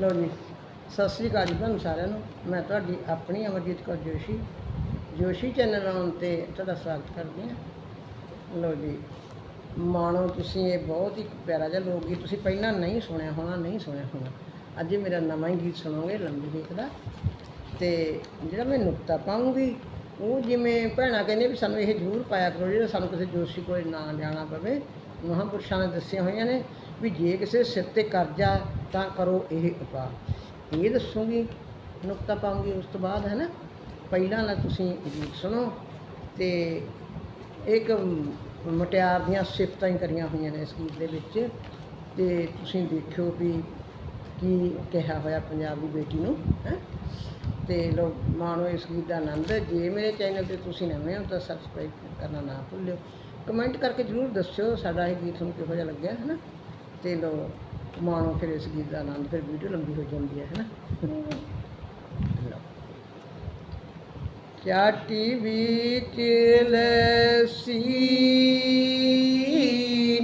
ਲੋ ਜੀ, ਸਤਿ ਸ੍ਰੀ ਅਕਾਲ ਜੀ ਤੁਹਾਨੂੰ ਸਾਰਿਆਂ ਨੂੰ। ਮੈਂ ਤੁਹਾਡੀ ਆਪਣੀ ਅਮਰਜੀਤ ਕੌਰ ਜੋਸ਼ੀ ਜੋਸ਼ੀ ਚੈਨਲ ਆਉਣ ਤੇ ਤੁਹਾਡਾ ਸਵਾਗਤ ਕਰਦੀ ਹਾਂ। ਲੋ ਜੀ, ਮਾਣੋ ਤੁਸੀਂ ਇਹ ਬਹੁਤ ਹੀ ਪਿਆਰਾ ਜਿਹਾ ਲੋਕ ਗੀਤ ਤੁਸੀਂ ਪਹਿਲਾਂ ਨਹੀਂ ਸੁਣਿਆ ਹੋਣਾ, ਨਹੀਂ ਸੁਣਿਆ ਹੋਣਾ। ਅੱਜ ਮੇਰਾ ਨਵਾਂ ਹੀ ਗੀਤ ਸੁਣੋਗੇ, ਲੰਬੀ ਗੀਤ ਦਾ। ਤੇ ਜਿਹੜਾ ਮੈਂ ਨੁਕਤਾ ਪਾਉਂਗੀ, ਉਹ ਜਿਵੇਂ ਭੈਣਾਂ ਕਹਿੰਦੇ ਵੀ ਸਾਨੂੰ ਇਹ ਜ਼ਰੂਰ ਪਾਇਆ ਕਰੋ, ਜਿਹੜਾ ਸਾਨੂੰ ਕਿਸੇ ਜੋਸ਼ੀ ਕੋਲ ਨਾ ਜਾਣਾ ਪਵੇ। ਮਹਾਂਪੁਰਸ਼ਾਂ ਨੇ ਦੱਸੀਆਂ ਹੋਈਆਂ ਨੇ ਵੀ ਜੇ ਕਿਸੇ ਸਿਰ ਤੇ ਕਰਜ਼ਾ ਤਾਂ ਕਰੋ ਇਹ ਉਪਾਅ। ਇਹ ਦੱਸੂਗੀ, ਨੁਕਤਾ ਪਾਉਂਗੀ ਉਸ ਤੋਂ ਬਾਅਦ ਹੈ ਨਾ ਪਹਿਲਾਂ ਨਾ ਤੁਸੀਂ ਗੀਤ ਸੁਣੋ ਤੇ ਇੱਕ ਮਟਿਆਰ ਦੀਆਂ ਸਿਫਤਾਂ ਹੀ ਕਰੀਆਂ ਹੋਈਆਂ ਨੇ ਇਸ ਗੀਤ ਦੇ ਵਿੱਚ। ਤੇ ਤੁਸੀਂ ਦੇਖਿਓ ਵੀ ਕੀ ਕਿਹਾ ਹੋਇਆ ਪੰਜਾਬ ਦੀ ਬੇਟੀ ਨੂੰ, ਹੈ? ਤੇ ਲੋ ਮਾਣੋ ਇਸ ਗੀਤ ਦਾ ਆਨੰਦ ਜੇ ਮੇਰੇ ਚੈਨਲ ਤੇ ਤੁਸੀਂ ਨਵੇਂ ਹੋ ਤਾਂ ਸਬਸਕ੍ਰਾਈਬ ਕਰਨਾ ਨਾ ਭੁੱਲਿਓ। ਕਮੈਂਟ ਕਰਕੇ ਜਰੂਰ ਦੱਸਿਓ ਸਾਡਾ ਇਹ ਗੀਤ ਤੁਹਾਨੂੰ ਕਿਹੋ ਜਿਹਾ ਲੱਗਿਆ ਹੈ ਨਾ ਤੇ ਲੋ ਮਾਣੋ ਫਿਰ ਇਸ ਗੀਤ ਦਾ ਆਨੰਦ, ਫਿਰ ਵੀਡੀਓ ਲੰਬੀ ਹੋ ਜਾਂਦੀ ਹੈ ਹੈ ਨਾ ਲਓ। ਚਾਟੀ ਵਿੱਚ ਲੱਸੀ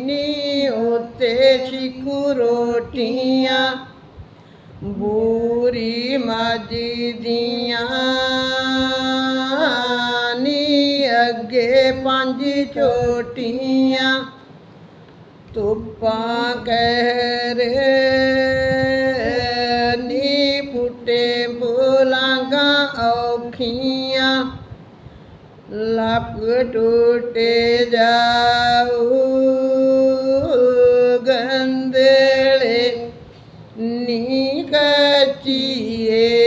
ਨੀ, ਉਤੇ ਚਿਕੂ ਰੋਟੀਆਂ, ਬੂਰੀ ਮਾਜੀ ਦੀਆਂ ਨੀ, ਅੱਗੇ ਪੰਜ ਚੋਟੀਆਂ துப்பா கரு நீ புட்டே புலாங்கா औखिया लप टूटे जाऊ गंदे नी कचिए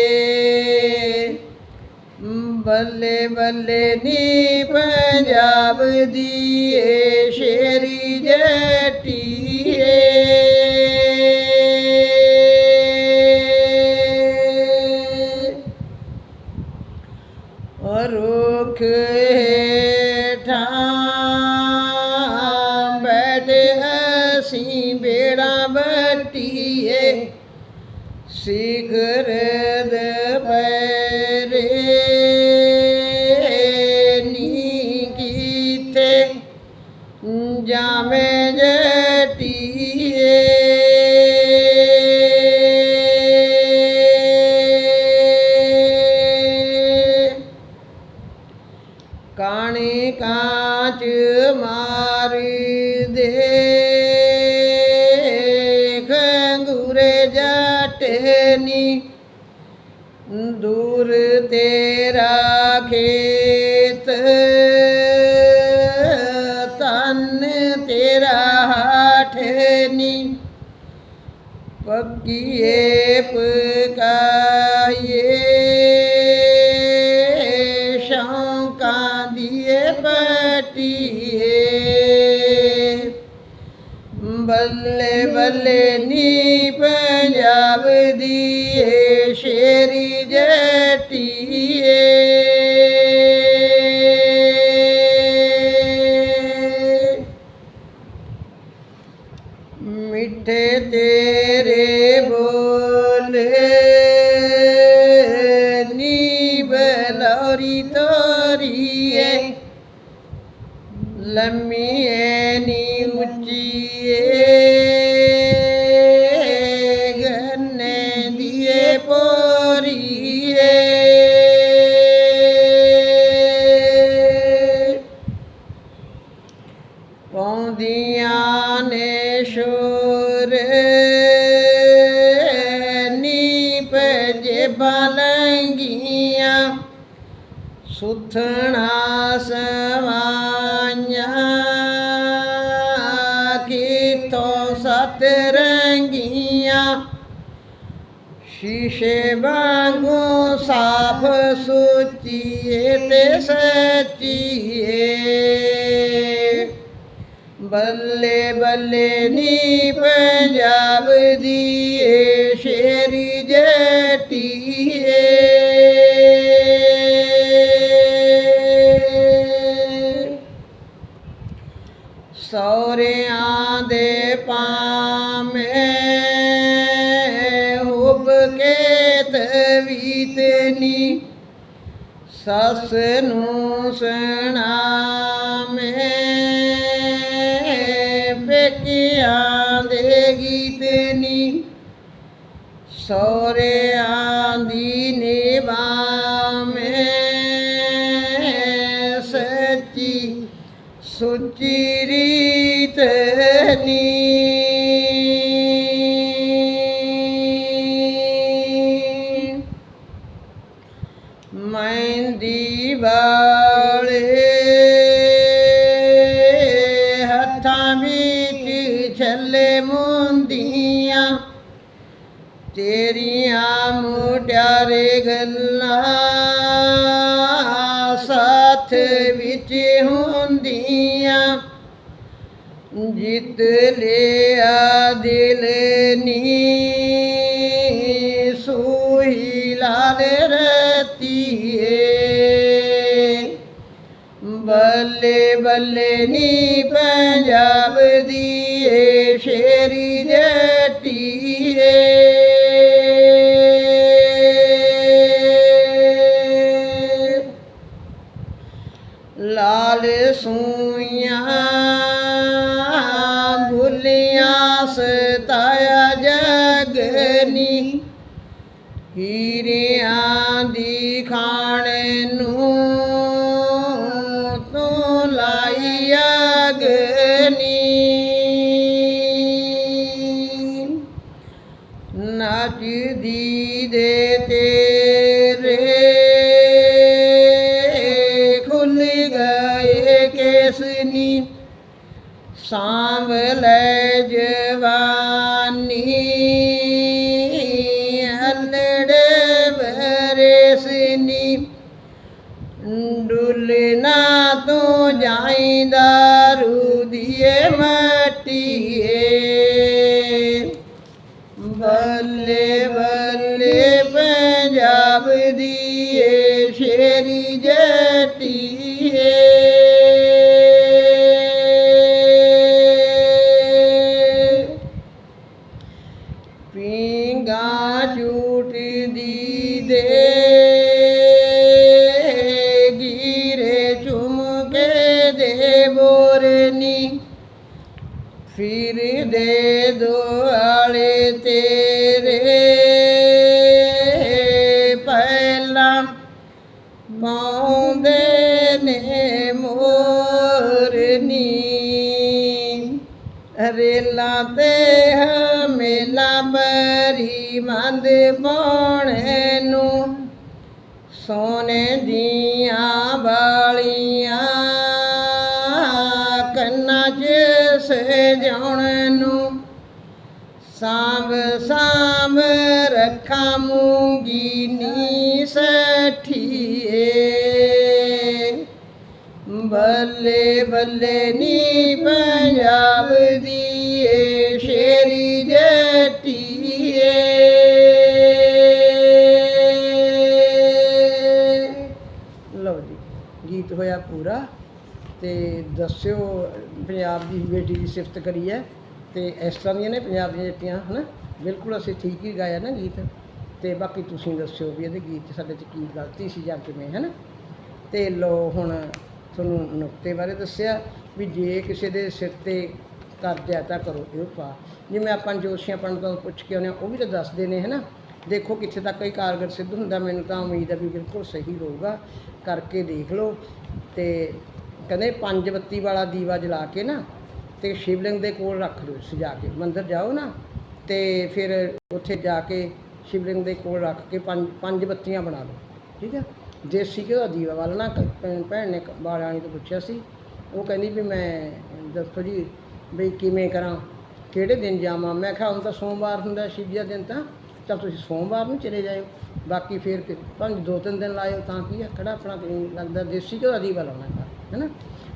ਬੱਲੇ ਬੱਲੇ ਨੀ ਪੰਜਾਬ ਦੀ ਏ ਸ਼ੇਰੀ ਜੱਟੀਏ ਰੁਖ ਹੇਠਾਂ ਦੂਰ ਤੇਰਾ ਖੇਤ ਤਨ ਤੇਰਾ ਹਾਠਨੀ ਪੱਕੀਏ ਪਕਾਈਏ ਸ਼ੌਂਕਾਂ ਦੀਏ ਪਟੀਏ। ਬੱਲੇ ਬੱਲੇ ਨੀ ਸੁਥਣਾ ਸਵਾਈਆਂ ਕਿਤੋਂ ਸਤ ਰੰਗੀਆਂ ਸ਼ੀਸ਼ੇ ਵਾਂਗੂ ਸਾਫ਼ ਸੁਚੀਏ ਤੇ ਸੱਚੀਏ। ਬੱਲੇ ਬੱਲੇ ਨੀ ਪੰਜਾਬ ਦੀ ਏ, ਸ਼ੇਰੀ ਜਟੀਏ। ਸੱਸ ਨੂੰ ਸੁਣਾਵੇਂ ਪੇਕਿਆਂ ਦੇ ਗੀਤ ਨੀ ਸੋਰਿਆਂ ਦੀ ਨਿਵਾਵੇਂ ਵਾਲੇ ਹੱਥਾਂ ਵਿੱਚ ਛੱਲੇ ਮੁੰਦੀਆਂ, ਤੇਰੀਆਂ ਮੁਟਿਆਰੇ ਗੱਲਾਂ ਸਾਥ ਵਿੱਚ ਹੁੰਦੀਆਂ। ਜਿੱਤ ਲਿਆ ਦਿਲ ਨੀ ਬੱਲੇ ਬੱਲੇ ਨੀ ਪੰਜਾਬ ਦੀ ਏ ਸ਼ੇਰੀ ਜੱਟੀਏ ਸਾਂਭ ਲੈ ਜਵਾਨੀ, ਹਲੜੇ ਬਰੇਸਨੀ ਡੁੱਲਣਾ ਤੂੰ ਜਾਈਂਦਾ ਰੂਦੀਏ ਮਟੀਏ। ਬੱਲੇ ਬੱਲੇ ਪੰਜਾਬ ਦੀ ਸ਼ੇਰੀ ਜੱਟੀਏ ਬੋਰਨੀ ਫਿਰ ਦੇ ਦੁਆਲੇ ਤੇਰੇ ਪਹਿਲਾਂ ਪਾਉਂਦੇ ਨੇ ਮੋਰਨੀ ਰੇਲਾਂ ਤੇ ਹਮੇਲਾ ਬਰੀ ਮੰਦ ਪਾਉਣੇ ਨੂੰ ਸੋਨੇ ਦੀਆਂ ਬਾਲੀਆਂ ਸਾਂਭ ਸਾਂਭ ਰੱਖਾਂ ਮੂੰਗੀ ਨੀ ਸਠੀਏ ਬੱਲੇ ਬੱਲੇ ਨੀ ਪੰਜਾਬ ਦੀ ਏ ਸ਼ੇਰੀ ਜੱਟੀਏ ਲਓ ਜੀ, ਗੀਤ ਹੋਇਆ ਪੂਰਾ ਤੇ ਦੱਸਿਓ, ਪੰਜਾਬ ਦੀ ਬੇਟੀ ਦੀ ਸਿਫਤ ਕਰੀ ਹੈ ਤੇ ਇਸ ਤਰ੍ਹਾਂ ਦੀਆਂ ਨੇ ਪੰਜਾਬ ਦੀਆਂ ਜੱਟੀਆਂ ਹਨਾ? ਬਿਲਕੁਲ ਅਸੀਂ ਠੀਕ ਹੀ ਗਾਇਆ ਨਾ ਗੀਤ। ਤੇ ਬਾਕੀ ਤੁਸੀਂ ਦੱਸਿਓ ਵੀ ਇਹਦੇ ਗੀਤ 'ਚ ਸਾਡੇ 'ਚ ਕੀ ਗਲਤੀ ਸੀ ਜਾਂ ਕਿਵੇਂ, ਹਨਾ? ਤੇ ਲੋ ਹੁਣ ਤੁਹਾਨੂੰ ਨੁਕਤੇ ਬਾਰੇ ਦੱਸਿਆ ਵੀ ਜੇ ਕਿਸੇ ਦੇ ਸਿਰ ਤੇ ਕਰਜ਼ਾ ਤਾਂ ਕਰੋ ਇਹ ਪਾ। ਜਿਵੇਂ ਆਪਾਂ ਜੋਸ਼ੀਆਂ ਪੰਡਤਾਂ ਤੋਂ ਪੁੱਛ ਕੇ ਆਉਂਦੇ ਹਾਂ, ਉਹ ਵੀ ਤਾਂ ਦੱਸਦੇ ਨੇ, ਹਨਾ? ਦੇਖੋ ਕਿੱਥੇ ਤੱਕ ਇਹ ਕਾਰਗਰ ਸਿੱਧ ਹੁੰਦਾ, ਮੈਨੂੰ ਤਾਂ ਉਮੀਦ ਹੈ ਵੀ ਬਿਲਕੁਲ ਸਹੀ ਹੋਊਗਾ। ਕਰਕੇ ਦੇਖ ਲਓ। ਤੇ ਕਹਿੰਦੇ ਪੰਜ ਬੱਤੀ ਵਾਲਾ ਦੀਵਾ ਜਲਾ ਕੇ ਨਾ ਤੇ ਸ਼ਿਵਲਿੰਗ ਦੇ ਕੋਲ ਰੱਖ ਦਿਓ ਸਜਾ ਕੇ। ਮੰਦਰ ਜਾਓ ਨਾ ਤੇ ਫਿਰ ਉੱਥੇ ਜਾ ਕੇ ਸ਼ਿਵਲਿੰਗ ਦੇ ਕੋਲ ਰੱਖ ਕੇ ਪੰਜ ਪੰਜ ਬੱਤੀਆਂ ਬਣਾ ਲਓ। ਠੀਕ ਹੈ ਦੇਸੀ ਘਿਓ ਦਾ ਦੀਵਾ ਬਾਲਣਾ ਕ- ਭੈਣ ਭੈਣ ਨੇ ਬਾਲਾਣੀ ਤੋਂ ਪੁੱਛਿਆ ਸੀ। ਉਹ ਕਹਿੰਦੀ ਵੀ ਮੈਂ ਦੱਸੋ ਜੀ ਵੀ ਕਿਵੇਂ ਕਰਾਂ? ਕਿਹੜੇ ਦਿਨ ਜਾਵਾਂ? ਮੈਂ ਕਿਹਾ ਹੁਣ ਤਾਂ ਸੋਮਵਾਰ ਹੁੰਦਾ ਸ਼ਿਵ ਜੀ ਦਾ ਦਿਨ ਤਾਂ। ਚਲ ਤੁਸੀਂ ਸੋਮਵਾਰ ਨੂੰ ਚਲੇ ਜਾਇਓ। ਬਾਕੀ ਫਿਰ ਪੰਜ, ਦੋ, ਤਿੰਨ ਦਿਨ ਲਾਇਓ ਤਾਂ ਕੀ ਹੈ ਕਿਹੜਾ ਆਪਣਾ ਕੀ ਲੱਗਦਾ ਦੇਸੀ ਘਿਓ ਦਾ ਦੀਵਾ ਲਾਉਣਾ ਹੈ ਨਾ?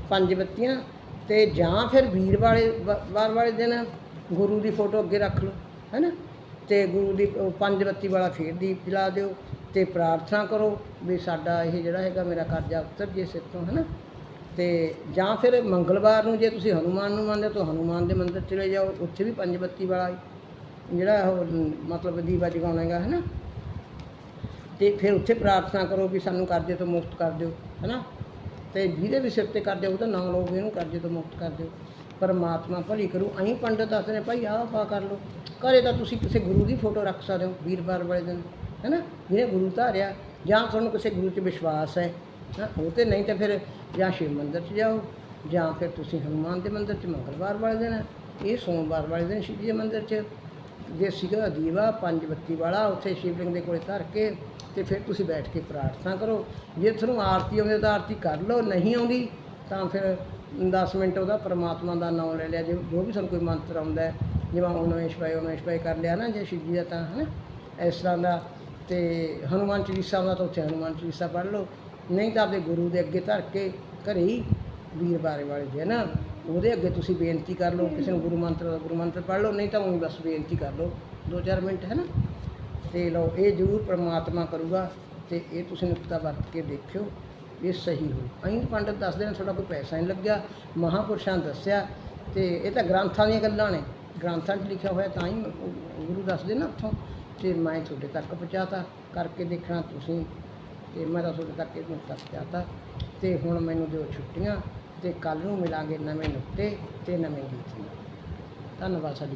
ਪੰਜ ਬੱਤੀਆਂ ਤੇ ਜਾਂ ਫਿਰ ਵੀਰ ਵਾਲੇ ਵ- ਵਾਰ ਵਾਲੇ ਦਿਨ ਗੁਰੂ ਦੀ ਫੋਟੋ ਅੱਗੇ ਰੱਖ ਲਓ, ਹੈਨਾ? ਤੇ ਗੁਰੂ ਦੀ ਪੰਜ ਬੱਤੀ ਵਾਲਾ ਫੇਰ ਦੀਪ ਜਲਾ ਦਿਓ ਤੇ ਪ੍ਰਾਰਥਨਾ ਕਰੋ ਵੀ ਸਾਡਾ ਇਹ ਜਿਹੜਾ ਹੈਗਾ ਮੇਰਾ ਕਰਜ਼ਾ ਉਤਰ ਜੇ ਸਿਰ ਤੋਂ ਹੈਨਾ? ਤੇ ਜਾਂ ਫਿਰ ਮੰਗਲਵਾਰ ਨੂੰ ਜੇ ਤੁਸੀਂ ਹਨੂਮਾਨ ਨੂੰ ਮੰਨਦੇ ਹੋ ਤਾਂ ਹਨੂਮਾਨ ਦੇ ਮੰਦਿਰ ਚਲੇ ਜਾਓ, ਉੱਥੇ ਵੀ ਪੰਜ ਬੱਤੀ ਵਾਲਾ ਜਿਹੜਾ ਉਹ ਮਤਲਬ ਦੀਵਾ ਜਗਾਉਣਾ ਹੈਗਾ, ਹੈਨਾ? ਤੇ ਫਿਰ ਉੱਥੇ ਪ੍ਰਾਰਥਨਾ ਕਰੋ ਵੀ ਸਾਨੂੰ ਕਰਜ਼ੇ ਤੋਂ ਮੁਕਤ ਕਰ ਦਿਓ, ਹੈਨਾ? ਤੇ ਜਿਹਦੇ ਵੀ ਸਿਰ ਤੇ ਕਰਜ਼ਾ ਉਹਦਾ ਨਾਮ ਲਓ ਵੀ ਇਹਨੂੰ ਕਰਜ਼ੇ ਤੋਂ ਮੁਕਤ ਕਰ ਦਿਓ। ਪਰਮਾਤਮਾ ਭਲੀ ਕਰੂ। ਅਸੀਂ ਪੰਡਤ ਦੱਸਦੇ ਨੇ ਭਾਈ ਆਹ ਪਾ ਕਰ ਲਓ। ਘਰੇ ਤਾਂ ਤੁਸੀਂ ਕਿਸੇ ਗੁਰੂ ਦੀ ਫੋਟੋ ਰੱਖ ਸਕਦੇ ਹੋ, ਵੀਰਵਾਰ ਵਾਲੇ ਦਿਨ, ਹੈ ਨਾ? ਜਿਹਨੇ ਗੁਰੂ ਧਾਰਿਆ, ਜਾਂ ਤੁਹਾਨੂੰ ਕਿਸੇ ਗੁਰੂ 'ਚ ਵਿਸ਼ਵਾਸ ਹੈ, ਹਾਂ ਉਹ ਤੇ ਨਹੀਂ ਤਾਂ ਫਿਰ ਜਾਂ ਸ਼ਿਵ ਮੰਦਿਰ 'ਚ ਜਾਓ, ਜਾਂ ਫਿਰ ਤੁਸੀਂ ਹਨੂਮਾਨ ਦੇ ਮੰਦਿਰ 'ਚ ਮੰਗਲਵਾਰ ਵਾਲੇ ਦਿਨ ਇਹ ਸੋਮਵਾਰ ਵਾਲੇ ਦਿਨ ਸ਼ਿਵ ਜੀ ਦੇ ਮੰਦਿਰ 'ਚ। ਜੇ ਸੀਗਾ ਦੀਵਾ, ਪੰਜ ਬੱਤੀ ਵਾਲਾ, ਉੱਥੇ ਸ਼ਿਵਲਿੰਗ ਦੇ ਕੋਲੇ ਧਰ ਕੇ ਤੇ ਫਿਰ ਤੁਸੀਂ ਬੈਠ ਕੇ ਪ੍ਰਾਰਥਨਾ ਕਰੋ। ਜੇ ਤੁਹਾਨੂੰ ਆਰਤੀ ਆਉਂਦੀ ਤਾਂ ਆਰਤੀ ਕਰ ਲਓ, ਨਹੀਂ ਆਉਂਦੀ ਤਾਂ ਫਿਰ 10 ਮਿੰਟ ਉਹਦਾ ਪਰਮਾਤਮਾ ਦਾ ਨਾਮ ਲੈ ਲਿਆ। ਜੇ ਜੋ ਵੀ ਸਾਨੂੰ ਕੋਈ ਮੰਤਰ ਆਉਂਦਾ ਜਿਵੇਂ ਓਮ ਨਮः ਸ਼ਿਵਾਏ ਓਮ ਕਰ ਲਿਆ ਨਾ, ਜੇ ਸ਼ਿਵ ਜੀ ਦਾ ਤਾਂ ਹੈ ਨਾ ਇਸ ਤਰ੍ਹਾਂ ਦਾ। ਤੇ ਹਨੂਮਾਨ ਚਾਲੀਸਾ ਆਉਂਦਾ ਤਾਂ ਉੱਥੇ ਹਨੂਮਾਨ ਚਾਲੀਸਾ ਪੜ੍ਹ ਲਓ। ਨਹੀਂ ਤਾਂ ਆਪਣੇ ਗੁਰੂ ਦੇ ਅੱਗੇ ਧਰ ਕੇ ਘਰੇ ਹੀ ਵੀਰਵਾਰ ਵਾਲੇ ਦਿਨ ਉਹਦੇ ਅੱਗੇ ਤੁਸੀਂ ਬੇਨਤੀ ਕਰ ਲਓ, ਕਿਸੇ ਨੂੰ ਗੁਰੂ ਮੰਤਰ ਦਾ ਗੁਰੂ ਮੰਤਰ ਪੜ੍ਹ ਲਓ, ਨਹੀਂ ਤਾਂ ਉਹੀ ਬਸ ਬੇਨਤੀ ਕਰ ਲਓ। 2-4 ਮਿੰਟ, ਹੈ ਨਾ? ਤੇ ਲਓ, ਇਹ ਜ਼ਰੂਰ ਪ੍ਰਮਾਤਮਾ ਕਰੂਗਾ ਤੇ ਇਹ ਤੁਸੀਂ ਨੁਕਤਾ ਵਰਤ ਕੇ ਦੇਖਿਓ, ਇਹ ਸਹੀ ਹੋ ਅਹੀਂ ਪੰਡਤ ਦੱਸਦੇ ਨੇ, ਤੁਹਾਡਾ ਕੋਈ ਪੈਸਾ ਨਹੀਂ ਲੱਗਿਆ। ਮਹਾਪੁਰਸ਼ਾਂ ਨੇ ਦੱਸਿਆ ਤੇ ਇਹ ਤਾਂ ਗ੍ਰੰਥਾਂ ਦੀਆਂ ਗੱਲਾਂ ਨੇ। ਗ੍ਰੰਥਾਂ 'ਚ ਲਿਖਿਆ ਹੋਇਆ ਤਾਂ ਹੀ ਗੁਰੂ ਦੱਸਦੇ ਨਾ ਉੱਥੋਂ। ਤੇ ਮੈਂ ਤੁਹਾਡੇ ਤੱਕ ਪਹੁੰਚਾਤਾ, ਕਰਕੇ ਦੇਖਣਾ ਤੁਸੀਂ। ਤੇ ਮੈਂ ਤਾਂ ਤੁਹਾਡੇ ਤੱਕ ਇਹ ਨੁਕਤਾ ਪਹੁੰਚਾਤਾ। ਤੇ ਹੁਣ ਮੈਨੂੰ ਦਿਓ ਛੁੱਟੀਆਂ ਤੇ ਕੱਲ ਨੂੰ ਮਿਲਾਂਗੇ ਨਵੇਂ ਨੁਕਤੇ ਤੇ ਨਵੇਂ ਗੀਤ ਨਾਲ ਧੰਨਵਾਦ ਸਾਡੀ